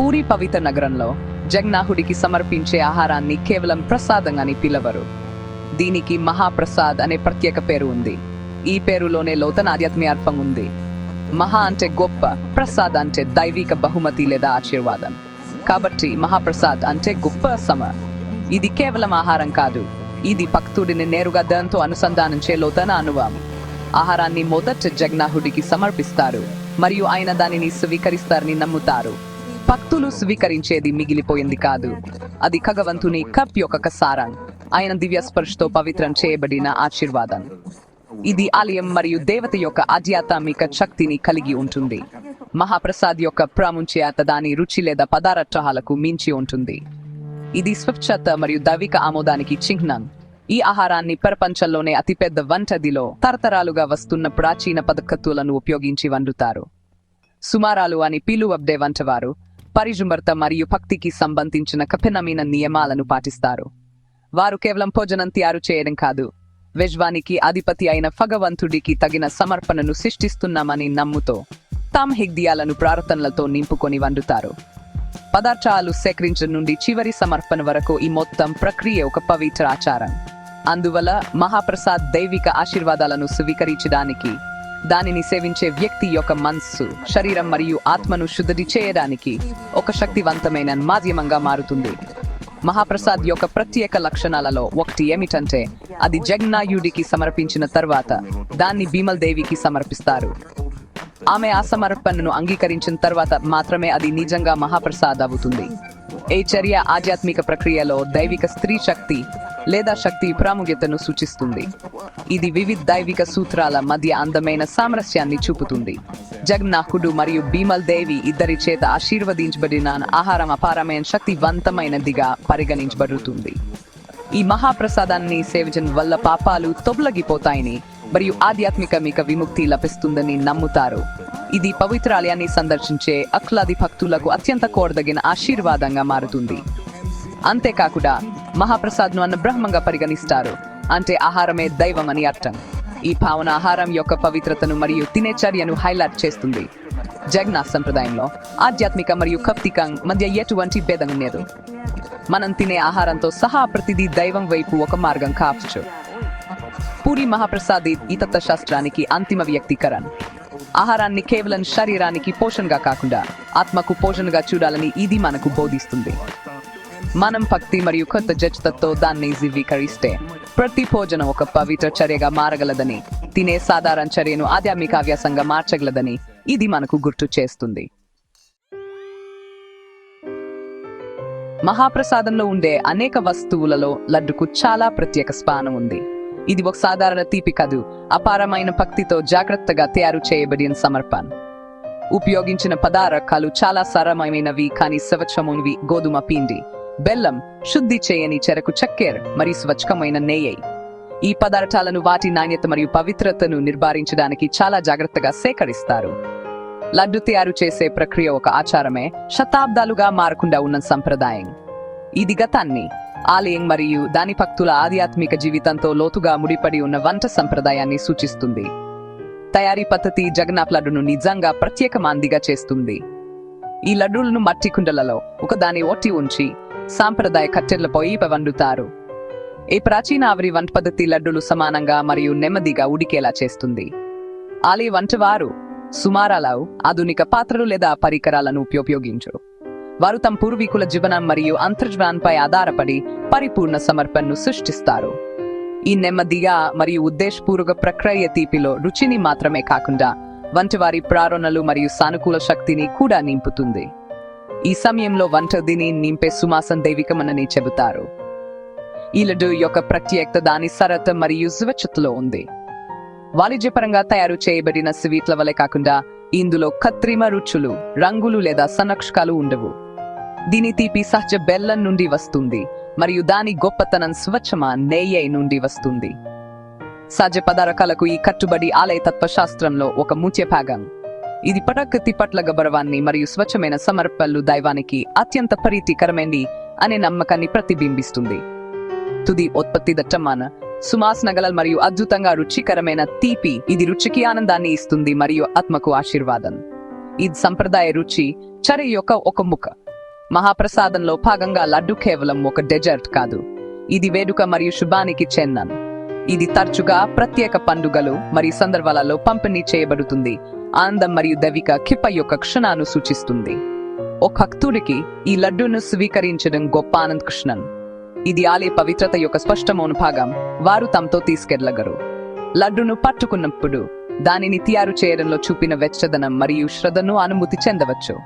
పూరి పవిత్ర నగరంలో జగ్నాహుడికి సమర్పించే ఆహారాన్ని కేవలం ప్రసాదంగాని పిలవరు. దీనికి మహాప్రసాద్ అనే ప్రత్యేక పేరు ఉంది. ఈ పేరులోనే లోతన ఆధ్యాత్మిక అర్థం ఉంది. మహా అంటే గొప్ప ప్రసాద్ అంటే దైవిక బహుమతి లేదా ఆశీర్వాదం. కాబట్టి మహాప్రసాద్ అంటే గొప్ప సమ. ఇది కేవలం ఆహారం కాదు. ఇది భక్తుడిని నేరుగా దాంతో అనుసంధానించే లోతన అనుభవం. ఆహారాన్ని మొదట జగ్నాహుడికి సమర్పిస్తారు. మరియు ఆయన దానిని స్వీకరిస్తారని నమ్ముతారు. భక్తులు స్వీకరించేది మిగిలిపోయింది కాదు. అది ఖగవంతుని కప్ యొక్క సారాన్ ఆయన దివ్య స్పర్శతో పవిత్రం చేయబడిన ఆశీర్వాదం. ఇది ఆలయం మరియు దేవత యొక్క ఆధ్యాత్మిక శక్తిని కలిగి ఉంటుంది. మహాప్రసాద్ యొక్క ప్రాముఖ్యత దాని రుచి లేదా పదార్థాలకు మించి ఉంటుంది. ఇది స్వచ్ఛత మరియు దైవిక ఆమోదానికి చిహ్నం. ఈ ఆహారాన్ని ప్రపంచంలోనే అతిపెద్ద వంటదిలో తరతరాలుగా వస్తున్న ప్రాచీన పద్ధతులను ఉపయోగించి వండుతారు. సుమారాలు అని పిలువబ్డే వంటవారు పరిజుంబర్త మరియు భక్తికి సంబంధించిన కఠినమైన నియమాలను పాటిస్తారు. వారు కేవలం భోజనం తయారు చేయడం కాదు విశ్వానికి అధిపతి అయిన భగవంతుడికి తగిన సమర్పణను సృష్టిస్తున్నామని నమ్ముతో తామ్ హిగ్దియాలను ప్రార్థనలతో నింపుకొని వండుతారు. పదార్థాలు సేకరించడం నుండి చివరి సమర్పణ వరకు ఈ మొత్తం ప్రక్రియ ఒక పవిత్ర ఆచారం. అందువల్ల మహాప్రసాద్ దైవిక ఆశీర్వాదాలను స్వీకరించడానికి దానిని సేవించే వ్యక్తి యొక్క మనస్సు శరీరం మరియు ఆత్మను శుద్ధి చేయడానికి ఒక శక్తివంతమైన మాధ్యమంగా మారుతుంది. మహాప్రసాద్ యొక్క ప్రత్యేక లక్షణాలలో ఒకటి ఏమిటంటే అది జగ్నాయుడికి సమర్పించిన తర్వాత దాన్ని భీమల్ దేవికి సమర్పిస్తారు. ఆమె ఆ సమర్పణను అంగీకరించిన తర్వాత మాత్రమే అది నిజంగా మహాప్రసాద్ అవుతుంది. ఏ చర్య ఆధ్యాత్మిక ప్రక్రియలో దైవిక స్త్రీ శక్తి లేదా శక్తి ప్రాముఖ్యతను సూచిస్తుంది. ఇది వివిధ దైవిక సూత్రాల మధ్య అందమైన సామరస్యాన్ని చూపుతుంది. జగన్నాథుడు మరియు భీమల్ దేవి ఇద్దరి చేత ఆశీర్వదించబడిన ఆహారం అపారమైన శక్తివంతమైనదిగా పరిగణించబడుతుంది. ఈ మహాప్రసాదాన్ని సేవించడం వల్ల పాపాలు తొలగిపోతాయని మరియు ఆధ్యాత్మిక మీక విముక్తి లభిస్తుందని నమ్ముతారు. ఇది పవిత్రాలయాన్ని సందర్శించే అఖ్లాది భక్తులకు అత్యంత కోరదగిన ఆశీర్వాదంగా మారుతుంది. అంతేకాకుండా మహాప్రసాద్ను అన్న బ్రహ్మంగా పరిగణిస్తారు. అంటే ఆహారమే దైవం అని అర్థం. ఈ భావన ఆహారం యొక్క పవిత్రతను మరియు తినే చర్యను హైలైట్ చేస్తుంది. జగన్నాథ్ సంప్రదాయంలో ఆధ్యాత్మిక మరియు కప్తికం మధ్య ఎటువంటి భేదం లేదు. మనం తినే ఆహారంతో సహా ప్రతిదీ దైవం వైపు ఒక మార్గం కావచ్చు. పూరి మహాప్రసాది ఈ తత్వశాస్త్రానికి అంతిమ వ్యక్తీకరణ. ఆహారాన్ని కేవలం శరీరానికి పోషణగా కాకుండా ఆత్మకు పోషణగా చూడాలని ఇది మనకు బోధిస్తుంది. మనం భక్తి మరియు కొత్త జడ్జతతో దాన్ని జీవీకరిస్తే ప్రతి భోజనం ఒక పవిత్ర చర్యగా మారగలదని తినే సాధారణ చర్యను ఆధ్యాత్మిక అభ్యాసంగా మార్చగలదని ఇది మనకు గుర్తు చేస్తుంది. మహాప్రసాదంలో ఉండే అనేక వస్తువులలో లడ్డుకు చాలా ప్రత్యేక స్థానం ఉంది. ఇది ఒక సాధారణ తీపి కాదు అపారమైన భక్తితో జాగ్రత్తగా తయారు చేయబడిన సమర్పణ. ఉపయోగించిన పదార్థాలు చాలా సరళమైనవి కానీ స్వచ్ఛమైనవి గోధుమ పిండి బెల్లం శుద్ధి చేయని చెరకు చక్కెర మరియు స్వచ్ఛమైన నెయ్యి. ఈ పదార్థాలను వాటి నాణ్యత మరియు పవిత్రతను నిర్ధారించడానికి చాలా జాగ్రత్తగా సేకరిస్తారు. లడ్డు తయారు చేసే ప్రక్రియ ఒక ఆచారమే శతాబ్దాలుగా మారకుండా ఉన్న సంప్రదాయం. ఇది గతాన్ని ఆలయం మరియు దాని భక్తుల ఆధ్యాత్మిక జీవితంతో లోతుగా ముడిపడి ఉన్న వంట సంప్రదాయాన్ని సూచిస్తుంది. తయారీ పద్ధతి జగన్నాథ్ లడ్డును నిజంగా ప్రత్యేకమాందిగా చేస్తుంది. ఈ లడ్డూలను మట్టి కుండలలో ఒకదాని ఒట్టి ఉంచి సాంప్రదాయ కట్టెలపై వండుతారు. ఈ ప్రాచీన ఆవిరి వంట పద్ధతి లడ్డులు సమానంగా మరియు నెమ్మదిగా ఉడికేలా చేస్తుంది. ఆలయ వంటవారు సుమారాలో ఆధునిక పాత్రలు లేదా పరికరాలను ఉపయోగించరు వారు తమ పూర్వీకుల జీవనం మరియు అంతర్జానంపై ఆధారపడి పరిపూర్ణ సమర్పణను సృష్టిస్తారు. ఈ నెమ్మదిగా మరియు ఉద్దేశపూర్వక ప్రక్రియ తీపిలో రుచిని మాత్రమే కాకుండా వంటవారి ప్రారణలు మరియు సానుకూల శక్తిని కూడా నింపుతుంది. ఈ సమయంలో వంటదిని నింపే సుమాసం దైవికమనని చెబుతారు. ఈ లడ్డు యొక్క ప్రత్యేకత దాని సరత మరియు స్వచ్ఛతలో ఉంది. వాణిజ్యపరంగా తయారు చేయబడిన స్వీట్ల వలె కాకుండా ఇందులో కత్రిమ రుచులు రంగులు లేదా సంరక్షకాలు ఉండవు. దీని తీపి సహజ బెల్లం నుండి వస్తుంది మరియు దాని గొప్పతనం స్వచ్ఛమా నెయ్యి నుండి వస్తుంది. సహజ పదార్థాలకు ఈ కట్టుబడి ఆలయ తత్వశాస్త్రంలో ఒక ముఖ్య భాగం. ఇది పటాకత్తి పట్ల గౌరవాన్ని మరియు స్వచ్ఛమైన సమర్పణలు దైవానికి అత్యంత ప్రీతికరమైంది అనే నమ్మకాన్ని ప్రతిబింబిస్తుంది. తుది ఉత్పత్తి దట్టమాన సుమాసనగల మరియు అద్భుతంగా రుచికరమైన తీపి ఇది రుచికి ఆనందాన్ని ఇస్తుంది మరియు ఆత్మకు ఆశీర్వాదం. ఇది సంప్రదాయ రుచి చరి యొక్క ఒక ముఖ. మహాప్రసాదంలో భాగంగా లడ్డు కేవలం ఒక డెజర్ట్ కాదు. ఇది వేడుక మరియు శుభానికి చెందన్. ఇది తరచుగా ప్రత్యేక పండుగలు మరియు సందర్భాలలో పంపిణీ చేయబడుతుంది. ఆనందం మరియు దవిక కిప యొక్క క్షణాను సూచిస్తుంది. ఒక భక్తుడికి ఈ లడ్డూను స్వీకరించడం గొప్ప ఆనంద్ కృష్ణన్. ఇది ఆలయ పవిత్రత యొక్క స్పష్టమైన భాగం. వారు తమతో తీసుకెళ్ళగరు. లడ్డును పట్టుకున్నప్పుడు దానిని తయారు చేయడంలో చూపిన వెచ్చదనం మరియు శ్రద్ధను అనుమతి చెందవచ్చు.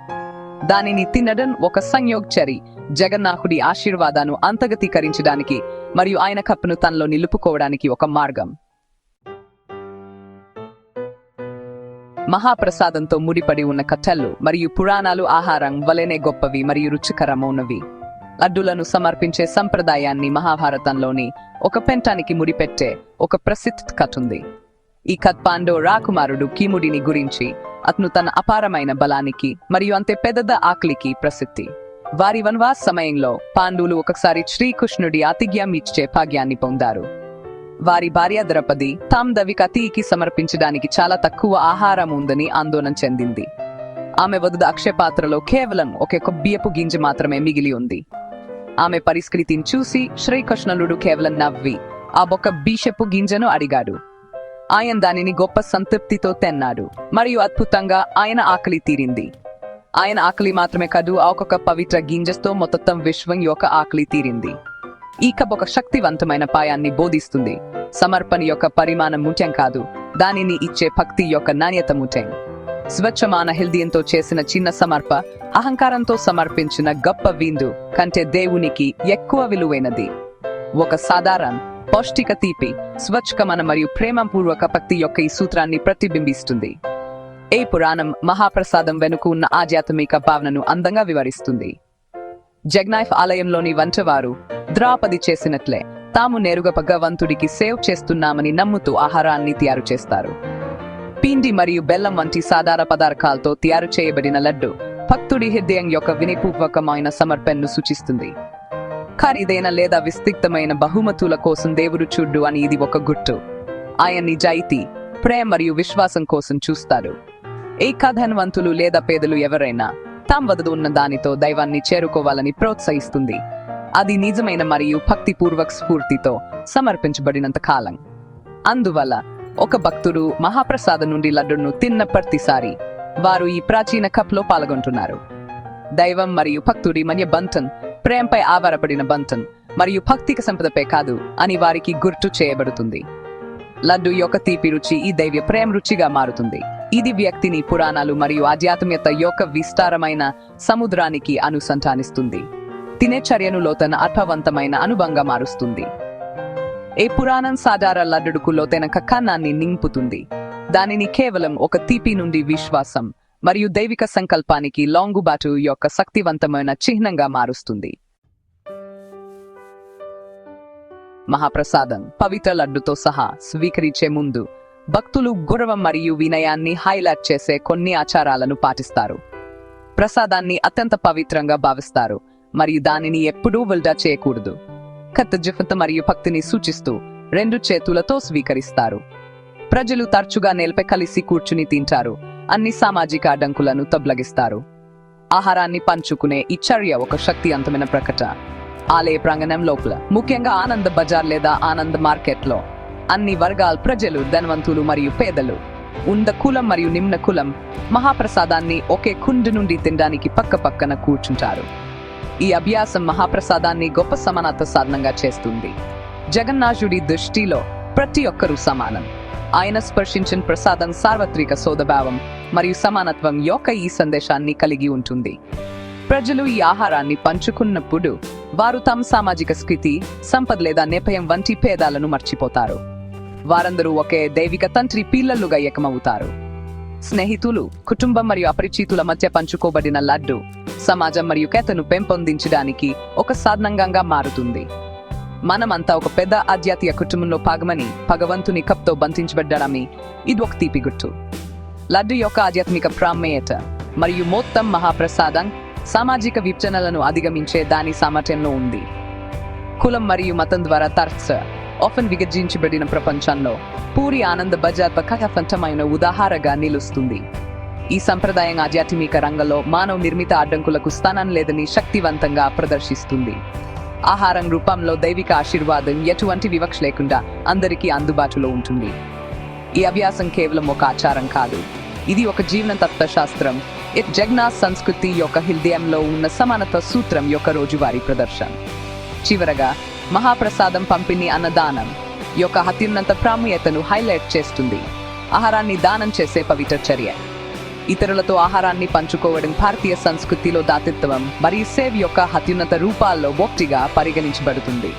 దానిని తినడం ఒక సంయోగచరి జగన్నాథుడి ఆశీర్వాదాన్ని అంతగతీకరించడానికి మరియు ఆయన కప్పును తనలో నిలుపుకోవడానికి ఒక మార్గం. మహాప్రసాదంతో ముడిపడి ఉన్న కథలు మరియు పురాణాలు ఆహారం వలెనే గొప్పవి మరియు రుచికరమైనవి. లడ్డులను సమర్పించే సంప్రదాయాన్ని మహాభారతంలోని ఒక పెంటానికి ముడిపెట్టే ఒక ప్రసిద్ధ కథ ఉంది. ఈ కథ పాండో రాకుమారుడు కీముడిని గురించి అతను తన అపారమైన బలానికి మరియు అంతే పెద్ద ఆకలికి ప్రసిద్ధి. వారి వన్వాస్ సమయంలో పాండువులు ఒకసారి శ్రీకృష్ణుడి ఆతిథ్యం ఇచ్చే భాగ్యాన్ని పొందారు. వారి భార్య ద్రౌపది తామ్ దవికతికి సమర్పించడానికి చాలా తక్కువ ఆహారం ఉందని ఆందోళన చెందింది. ఆమె వద్ద అక్షయపాత్రలో కేవలం ఒక కొబ్బియపు గింజ మాత్రమే మిగిలి ఉంది. ఆమె పరిస్థితిని చూసి శ్రీకృష్ణుడు కేవలం నవ్వి ఆ బొక్క బీషపు గింజను అడిగాడు. ఆయన దానిని గొప్ప సంతృప్తితో తెన్నాడు. మరియు అద్భుతంగా ఆయన ఆకలి తీరింది. ఆయన ఆకలి మాత్రమే కాదు ఆ ఒక్కొక్క పవిత్ర గింజతో మొత్తం విశ్వం యొక్క ఆకలి తీరింది. ఈ కప్ ఒక శక్తివంతమైన పాయాన్ని బోధిస్తుంది. సమర్పణ యొక్క పరిమాణం ముఖ్యం కాదు. దానిని ఇచ్చే భక్తి యొక్క నాణ్యత ముఖ్యం. స్వచ్ఛమాన హెల్దీయంతో చేసిన చిన్న సమర్ప అహంకారంతో సమర్పించిన గొప్ప విందు కంటే దేవునికి ఎక్కువ విలువైనది. ఒక సాధారణ పౌష్టిక తీపి స్వచ్ఛకమన మరియు ప్రేమపూర్వక భక్తి యొక్క ఈ సూత్రాన్ని ప్రతిబింబిస్తుంది. ఏ పురాణం మహాప్రసాదం వెనుక ఉన్న ఆధ్యాత్మిక భావనను అందంగా వివరిస్తుంది. జగ్నాయఫ్ ఆలయంలోని వంటవారు ద్రాపది చేసినట్లే. తాము నేరుగా భగవంతుడికి సేవ్ చేస్తున్నామని నమ్ముతూ ఆహారాన్ని తయారు చేస్తారు. పిండి మరియు బెల్లం వంటి సాధారణ పదార్థాలతో తయారు చేయబడిన లడ్డు భక్తుడి హృదయం యొక్క వినిపూర్వకమైన సమర్పణను సూచిస్తుంది. ఖరీదైన లేదా విస్తృతమైన బహుమతుల కోసం దేవుడు చూడ్డు అని ఇది ఒక గుట్టు ఆయన నిజాయితీ ప్రేమ మరియు విశ్వాసం కోసం చూస్తారు. ఏ కథనవంతులు లేదా పేదలు ఎవరైనా తాం వద్ద ఉన్న దానితో దైవాన్ని చేరుకోవాలని ప్రోత్సహిస్తుంది. అది నిజమైన మరియు భక్తిపూర్వక స్ఫూర్తితో సమర్పించబడినంత కాలం. అందువల్ల ఒక భక్తుడు మహాప్రసాదం నుండి లడ్డును తిన్న ప్రతిసారి వారు ఈ ప్రాచీన కప్లో పాల్గొంటున్నారు. దైవం మరియు భక్తుడి మధ్య బంధన్ ప్రేమపై ఆధారపడిన బంధన్ మరియు భక్తిక సంపదపై కాదు అని వారికి గుర్తు చేయబడుతుంది. లడ్డు యొక్క తీపి రుచి ఈ దైవ్య ప్రేమ రుచిగా మారుతుంది. ఇది వ్యక్తిని పురాణాలు మరియు ఆధ్యాత్మికత యొక్క విస్తారమైన సముద్రానికి అనుసంధానిస్తుంది. తినే చర్యను లోతన అర్థవంతమైన అనుభంగా మారుస్తుంది. ఏ పురాణం సాధార లడ్డుకు లోతైన కక్కాన్నాన్ని నింపుతుంది. దానిని కేవలం ఒక తీపి నుండి విశ్వాసం మరియు దైవిక సంకల్పానికి లాంగుబాటు యొక్క శక్తివంతమైన చిహ్నంగా మారుస్తుంది. మహాప్రసాదం పవిత్ర లడ్డుతో సహా స్వీకరించే ముందు భక్తులు గౌరవం మరియు వినయాన్ని హైలైట్ చేసే కొన్ని ఆచారాలను పాటిస్తారు. ప్రసాదాన్ని అత్యంత పవిత్రంగా భావిస్తారు మరియు దానిని ఎప్పుడూ వృధా చేయకూడదు. కత్త జిఫత మరియు భక్తిని సూచిస్తూ రెండు చేతులతో స్వీకరిస్తారు. ప్రజలు తరచుగా నేలపై కలిసి కూర్చుని తింటారు అన్ని సామాజిక అడ్డంకులను తబ్లగిస్తారు ఆహారాన్ని పంచుకునే ఈ చర్య ఒక శక్తివంతమైన ప్రకట. ఆలయ ప్రాంగణం లోపల ముఖ్యంగా ఆనంద్ బజార్ లేదా ఆనంద్ మార్కెట్లో అన్ని వర్గాల ప్రజలు ధనవంతులు మరియు పేదలు. ఉంద కులం మరియు నిమ్న కులం మహాప్రసాదాన్ని ఒకే కుండు నుండి తినడానికి పక్క పక్కన కూర్చుంటారు. ఈ అభ్యాసం మహాప్రసాదాన్ని గొప్ప సమానత సాధనంగా చేస్తుంది. జగన్నాథుడి దృష్టిలో ప్రతి ఒక్కరూ సమానం. ఆయన స్పర్శించిన ప్రసాదం సార్వత్రిక సోదభావం మరియు సమానత్వం యొక్క ఈ సందేశాన్ని కలిగి ఉంటుంది. ప్రజలు ఈ ఆహారాన్ని పంచుకున్నప్పుడు వారు తమ సామాజిక స్థితి సంపద లేదా నేపథ్యం వంటి భేదాలను మర్చిపోతారు. వారందరూ ఒకే దైవిక తంత్రి పిల్లలుగా ఏకమవుతారు. స్నేహితులు కుటుంబం మరియు అపరిచితుల మధ్య పంచుకోబడిన లడ్డు సమాజం మరియు కేతను పెంపొందించడానికి ఒక సాధనంగా మారుతుంది. మనమంతా ఒక పెద్ద ఆధ్యాత్మిక కుటుంబంలో భాగమని భగవంతుని కప్తో బంధించబడ్డామని ఇది ఒక తీపి గుట్టు లడ్డు యొక్క ఆధ్యాత్మిక ప్రామేయత మరియు మొత్తం మహాప్రసాదం సామాజిక విభజనలను అధిగమించే దాని సామర్థ్యంలో ఉంది. కులం మరియు మతం ద్వారా తర్స ఆఫెన్ విభజించబడిన ప్రపంచంలో పూరి ఆనంద బజార్ కథఫంతమైన ఉదాహరణగా నిలుస్తుంది. ఈ సంప్రదాయం ఆధ్యాత్మిక రంగంలో మానవ నిర్మిత అడ్డంకులకు స్థానం లేదని శక్తివంతంగా ప్రదర్శిస్తుంది. ఆహారం రూపంలో దైవిక ఆశీర్వాదం ఎటువంటి వివక్ష లేకుండా అందరికీ అందుబాటులో ఉంటుంది. ఈ అభ్యాసం కేవలం ఒక ఆచారం కాదు. ఇది ఒక జీవన తత్వశాస్త్రం ఇట్ జగ్నాథ్ సంస్కృతి యొక్క హృదయంలో ఉన్న సమానత సూత్రం యొక్క రోజువారీ ప్రదర్శన. చివరగా మహాప్రసాదం పంపిణీ అన్నదానం యొక్క అత్యున్నత ప్రాముఖ్యతను హైలైట్ చేస్తుంది. ఆహారాన్ని దానం చేసే పవిత్ర చర్య. ఇతరులతో ఆహారాన్ని పంచుకోవడం భారతీయ సంస్కృతిలో దాతృత్వం మరియు సేవ్ యొక్క అత్యున్నత రూపాల్లో ఒకటిగా పరిగణించబడుతుంది.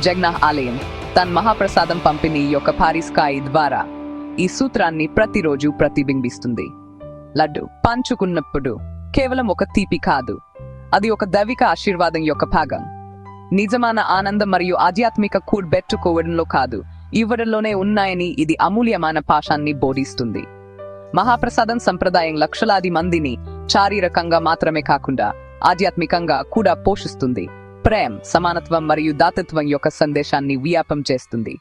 జగ్నా ఆలయం తన మహాప్రసాదం పంపిణీ యొక్క పారిస్కాయి ద్వారా ఈ సూత్రాన్ని ప్రతిరోజు ప్రతిబింబిస్తుంది. లడ్డు పంచుకున్నప్పుడు కేవలం ఒక తీపి కాదు అది ఒక దైవిక ఆశీర్వాదం యొక్క భాగం. నిజమైన ఆనందం మరియు ఆధ్యాత్మిక కూడబెట్టుకోవడంలో కాదు. ఇవ్వడంలోనే ఉన్నాయని ఇది అమూల్యమైన పాశాన్ని బోధిస్తుంది. మహాప్రసాదం సంప్రదాయం లక్షలాది మందిని శారీరకంగా మాత్రమే కాకుండా ఆధ్యాత్మికంగా కూడా పోషిస్తుంది. ప్రేమ్ సమానత్వం మరియు దాతత్వం యొక్క సందేశాన్ని వ్యాపం చేస్తుంది.